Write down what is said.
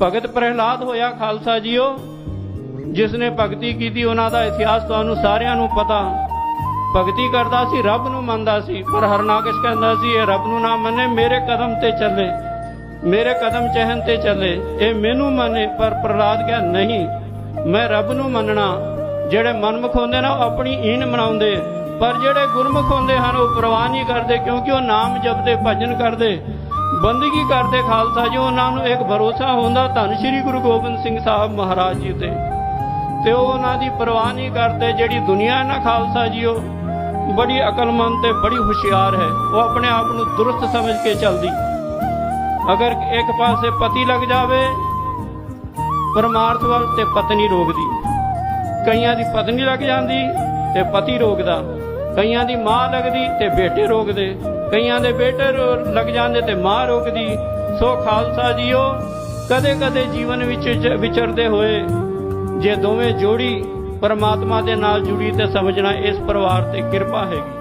ਭਗਤ ਪ੍ਰਹਿਲਾਦ ਹੋਇਆ ਖਾਲਸਾ ਜੀਓ ਜਿਸ ਨੇ ਭਗਤੀ ਕੀਤੀ, ਉਹਨਾਂ ਦਾ ਇਤਿਹਾਸ ਤੁਹਾਨੂੰ ਸਾਰਿਆਂ ਨੂੰ ਪਤਾ। ਭਗਤੀ ਕਰਦਾ ਸੀ, ਰੱਬ ਨੂੰ ਮੰਨਦਾ ਸੀ, ਪਰ ਹਰਨਾਕਸ਼ ਕਹਿੰਦਾ ਸੀ, ਇਹ ਰੱਬ ਨੂੰ ਨਾ ਮੰਨੇ, ਮੇਰੇ ਕਦਮ ਤੇ ਚੱਲੇ, ਮੇਰੇ ਕਦਮ ਚਹਿਨ ਤੇ ਚੱਲੇ, ਇਹ ਮੈਨੂੰ ਮੰਨੇ। ਪਰ ਪ੍ਰਹਿਲਾਦ ਕਹਿੰਦਾ ਨਹੀਂ, ਮੈਂ ਰੱਬ ਨੂੰ ਮੰਨਣਾ। ਜਿਹੜੇ ਮਨਮੁਖ ਹੁੰਦੇ ਨਾ, ਉਹ ਆਪਣੀ ਈਨ ਮਨਾਉਂਦੇ, ਪਰ ਜਿਹੜੇ ਗੁਰਮੁਖ ਹੁੰਦੇ ਹਨ, ਉਹ ਪ੍ਰਵਾਹ ਨਹੀਂ ਕਰਦੇ, ਕਿਉਂਕਿ ਉਹ ਨਾਮ ਜਪਦੇ, ਭਜਨ ਕਰਦੇ। ਬੰਦਗੀ ਕਰਦੇ ਖਾਲਸਾ ਜੀ, ਉਹਨਾਂ ਨੂੰ ਇੱਕ ਭਰੋਸਾ ਹੁੰਦਾ, ਧੰਨ ਸ਼੍ਰੀ ਗੁਰੂ ਗੋਬਿੰਦ ਸਿੰਘ ਸਾਹਿਬ ਮਹਾਰਾਜ ਜੀ ਤੇ। ਤੇ ਉਹ ਉਹਨਾਂ ਦੀ ਪਰਵਾਹ ਨਹੀਂ ਕਰਦੇ, ਜਿਹੜੀ ਦੁਨੀਆ ਹੈ ਨਾ ਖਾਲਸਾ ਜੀਓ ਬੜੀ ਅਕਲਮੰਦ ਤੇ ਬੜੀ ਹੁਸ਼ਿਆਰ ਹੈ। ਉਹ ਆਪਣੇ ਆਪ ਨੂੰ ਦੁਰਸਤ ਸਮਝ ਕੇ ਚੱਲਦੀ। ਅਗਰ ਇੱਕ ਪਾਸੇ ਪਤੀ ਲੱਗ ਜਾਵੇ, ਪਰਮਾਰਥ ਵੱਲ ਤੇ ਪਤਨੀ ਰੋਕਦੀ ਕਈਆਂ ਦੀ ਪਤਨੀ ਲੱਗ ਜਾਂਦੀ ਤੇ ਪਤੀ ਰੋਕਦਾ ਕਈਆਂ ਦੀ ਮਾਂ ਲੱਗਦੀ ਤੇ ਬੇਟੇ ਰੋਕਦੇ, ਕਈਆਂ ਦੇ ਬੇਟੇ ਲੱਗ ਜਾਂਦੇ ਤੇ ਮਾਂ ਰੋਕਦੀ। ਸੋ ਖਾਲਸਾ ਜੀਓ ਕਦੇ ਕਦੇ ਜੀਵਨ ਵਿੱਚ ਵਿਚਰਦੇ ਹੋਏ ਜੇ ਦੋਵੇਂ ਜੋੜੀ ਪਰਮਾਤਮਾ ਦੇ ਨਾਲ ਜੁੜੀ ਤੇ ਸਮਝਣਾ ਇਸ ਪਰਿਵਾਰ ਤੇ ਕਿਰਪਾ ਹੈਗੀ।